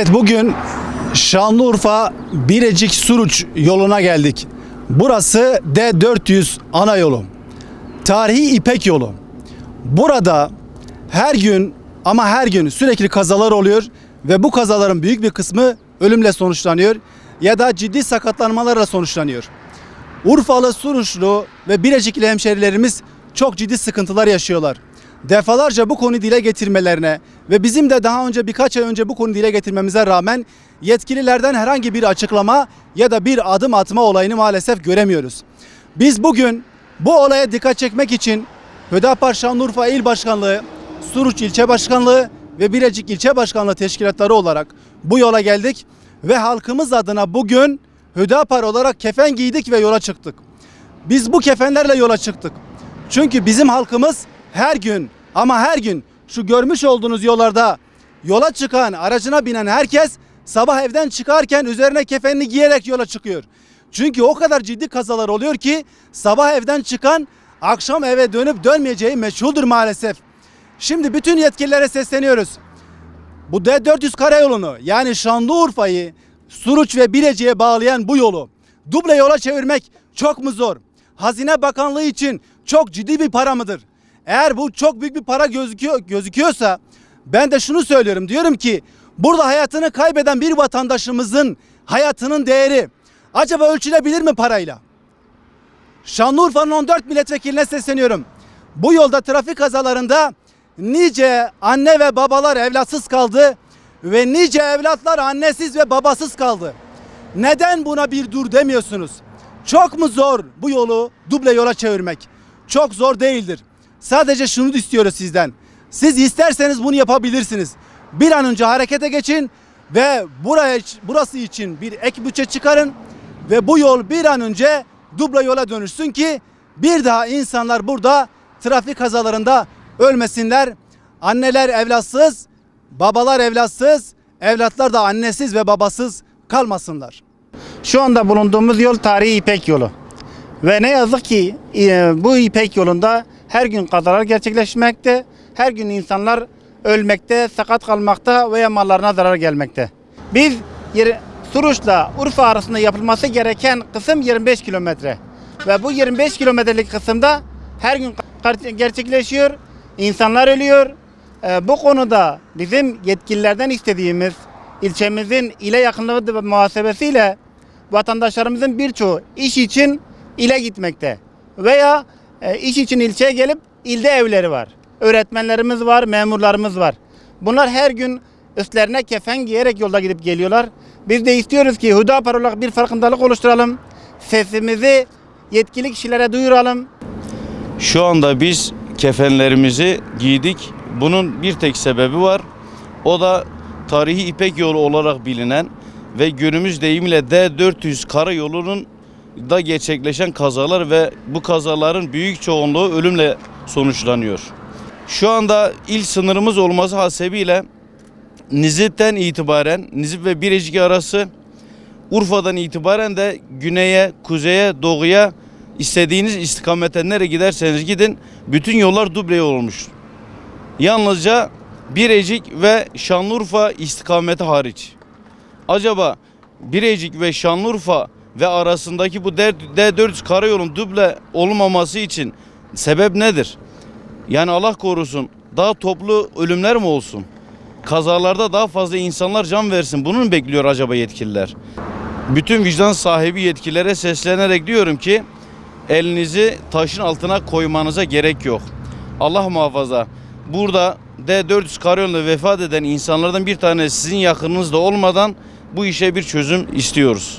Evet bugün Şanlıurfa Birecik Suruç yoluna geldik. Burası D400 ana yolu. Tarihi İpek yolu. Burada her gün ama her gün sürekli kazalar oluyor ve bu kazaların büyük bir kısmı ölümle sonuçlanıyor ya da ciddi sakatlanmalarla sonuçlanıyor. Urfalı, Suruçlu ve Birecikli hemşerilerimiz çok ciddi sıkıntılar yaşıyorlar. Defalarca bu konuyu dile getirmelerine ve bizim de daha önce birkaç ay önce bu konuyu dile getirmemize rağmen yetkililerden herhangi bir açıklama ya da bir adım atma olayını maalesef göremiyoruz. Biz bugün bu olaya dikkat çekmek için Hüdapar Şanlıurfa İl Başkanlığı, Suruç İlçe Başkanlığı ve Birecik İlçe Başkanlığı teşkilatları olarak bu yola geldik ve halkımız adına bugün Hüdapar olarak kefen giydik ve yola çıktık. Biz bu kefenlerle yola çıktık. Çünkü bizim halkımız her gün ama her gün şu görmüş olduğunuz yollarda yola çıkan, aracına binen herkes sabah evden çıkarken üzerine kefenini giyerek yola çıkıyor. Çünkü o kadar ciddi kazalar oluyor ki sabah evden çıkan akşam eve dönüp dönmeyeceği meçhuldür maalesef. Şimdi bütün yetkililere sesleniyoruz. Bu D400 karayolunu yani Şanlıurfa'yı Suruç ve Bilecik'e bağlayan bu yolu duble yola çevirmek çok mu zor? Hazine Bakanlığı için çok ciddi bir para mıdır? Eğer bu çok büyük bir para gözüküyor, gözüküyorsa ben de şunu söylüyorum. Diyorum ki burada hayatını kaybeden bir vatandaşımızın hayatının değeri acaba ölçülebilir mi parayla? Şanlıurfa'nın 14 milletvekiline sesleniyorum. Bu yolda trafik kazalarında nice anne ve babalar evlatsız kaldı ve nice evlatlar annesiz ve babasız kaldı. Neden buna bir dur demiyorsunuz? Çok mu zor bu yolu duble yola çevirmek? Çok zor değildir. Sadece şunu istiyoruz sizden. Siz isterseniz bunu yapabilirsiniz. Bir an önce harekete geçin ve buraya burası için bir ek bütçe çıkarın ve bu yol bir an önce duble yola dönüşsün ki bir daha insanlar burada trafik kazalarında ölmesinler. Anneler evlatsız, babalar evlatsız, evlatlar da annesiz ve babasız kalmasınlar. Şu anda bulunduğumuz yol tarihi İpek yolu. Ve ne yazık ki e, bu İpek yolunda her gün kazalar gerçekleşmekte. Her gün insanlar ölmekte, sakat kalmakta veya mallarına zarar gelmekte. Biz Suruç'la Urfa arasında yapılması gereken kısım 25 kilometre. Ve bu 25 kilometrelik kısımda her gün gerçekleşiyor. İnsanlar ölüyor. E, bu konuda bizim yetkililerden istediğimiz ilçemizin ile yakınlığı ve muhasebesiyle vatandaşlarımızın birçoğu iş için ile gitmekte veya e, iş için ilçeye gelip ilde evleri var. Öğretmenlerimiz var, memurlarımız var. Bunlar her gün üstlerine kefen giyerek yolda gidip geliyorlar. Biz de istiyoruz ki Hüdapar olarak bir farkındalık oluşturalım. Sesimizi yetkili kişilere duyuralım. Şu anda biz kefenlerimizi giydik. Bunun bir tek sebebi var. O da tarihi İpek yolu olarak bilinen ve günümüz deyimiyle D400 karayolunun da gerçekleşen kazalar ve bu kazaların büyük çoğunluğu ölümle sonuçlanıyor. Şu anda il sınırımız olması hasebiyle Nizip'ten itibaren Nizip ve Birecik arası Urfa'dan itibaren de güneye, kuzeye, doğuya istediğiniz istikamete nereye giderseniz gidin bütün yollar duble olmuş. Yalnızca Birecik ve Şanlıurfa istikameti hariç. Acaba Birecik ve Şanlıurfa ve arasındaki bu D400 karayolun duble olmaması için sebep nedir? Yani Allah korusun daha toplu ölümler mi olsun? Kazalarda daha fazla insanlar can versin. Bunu mu bekliyor acaba yetkililer? Bütün vicdan sahibi yetkililere seslenerek diyorum ki elinizi taşın altına koymanıza gerek yok. Allah muhafaza. Burada D400 karayolunda vefat eden insanlardan bir tane sizin yakınınızda olmadan bu işe bir çözüm istiyoruz.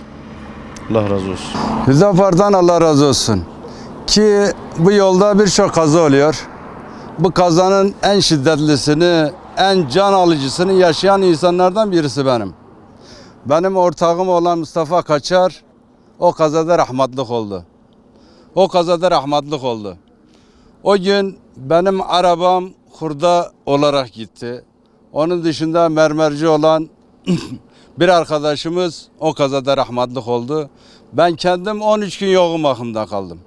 Allah razı olsun. Hüdapar'dan Allah razı olsun. Ki bu yolda birçok kaza oluyor. Bu kazanın en şiddetlisini, en can alıcısını yaşayan insanlardan birisi benim. Benim ortağım olan Mustafa Kaçar o kazada rahmatlık oldu. O kazada rahmatlık oldu. O gün benim arabam hurda olarak gitti. Onun dışında mermerci olan bir arkadaşımız o kazada rahmatlık oldu. Ben kendim 13 gün yoğun bakımda kaldım.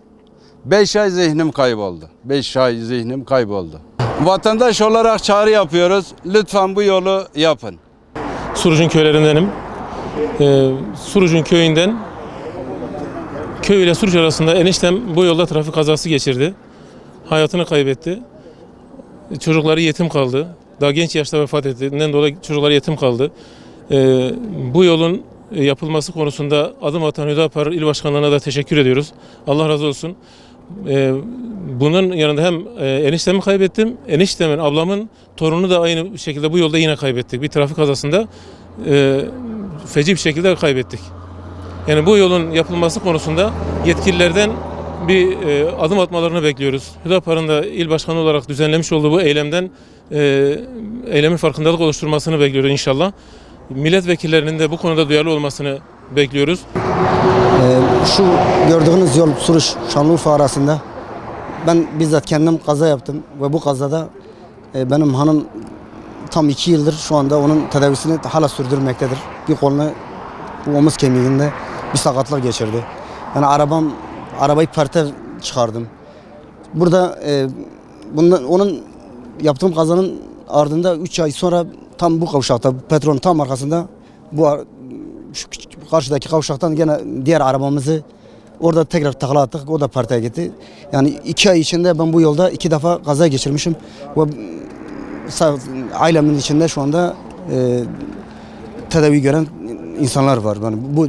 5 ay zihnim kayboldu. 5 ay zihnim kayboldu. Vatandaş olarak çağrı yapıyoruz. Lütfen bu yolu yapın. Suruc'un köylerindenim. Ee, Suruc'un köyünden köy ile Suruç arasında eniştem bu yolda trafik kazası geçirdi. Hayatını kaybetti. Çocukları yetim kaldı. Daha genç yaşta vefat ettiğinden dolayı çocukları yetim kaldı. Ee, bu yolun yapılması konusunda adım atan Hüdapar İl Başkanlığı'na da teşekkür ediyoruz. Allah razı olsun. Ee, bunun yanında hem e, eniştemi kaybettim, eniştemin, ablamın torunu da aynı şekilde bu yolda yine kaybettik. Bir trafik kazasında e, feci bir şekilde kaybettik. Yani bu yolun yapılması konusunda yetkililerden bir e, adım atmalarını bekliyoruz. Hüdapar'ın da il başkanı olarak düzenlemiş olduğu bu eylemden e, eylemin farkındalık oluşturmasını bekliyoruz inşallah. Milletvekillerinin de bu konuda duyarlı olmasını bekliyoruz. Ee, şu gördüğünüz yol Suruç Şanlıurfa arasında ben bizzat kendim kaza yaptım ve bu kazada e, benim hanım tam iki yıldır şu anda onun tedavisini hala sürdürmektedir. Bir koluna bu omuz kemiğinde bir sakatlık geçirdi. Yani arabam arabayı perte çıkardım. Burada e, bundan, onun yaptığım kazanın ardında 3 ay sonra tam bu kavşakta, petrolün tam arkasında bu şu karşıdaki kavşaktan gene diğer arabamızı orada tekrar takla attık. O da partiye gitti. Yani iki ay içinde ben bu yolda iki defa kaza geçirmişim. Ve ailemin içinde şu anda e, tedavi gören insanlar var. Yani bu,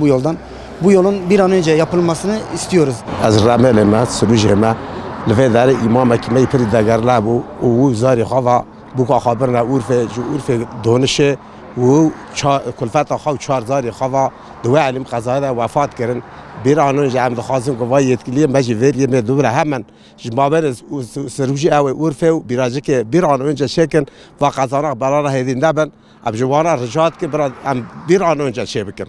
bu yoldan. Bu yolun bir an önce yapılmasını istiyoruz. Az ramelime, sürüceme, lefedari imam ekime iperi degarlabu, uvu zari hava دگر لابو او زاری خوا بوکا خبرنا اورف جو اورف دونشه و کلفت خو چهار زاری خوا دو علم قضا ده وفات کردن bir an önce hem de khazım ki vay yetkiliye meci ver yeme duvra hemen jmaber seruji ev urfe birazcık bir an önce çekin ve kazana barana hedinde ben abjuvana ricat ki bir an önce şey bikin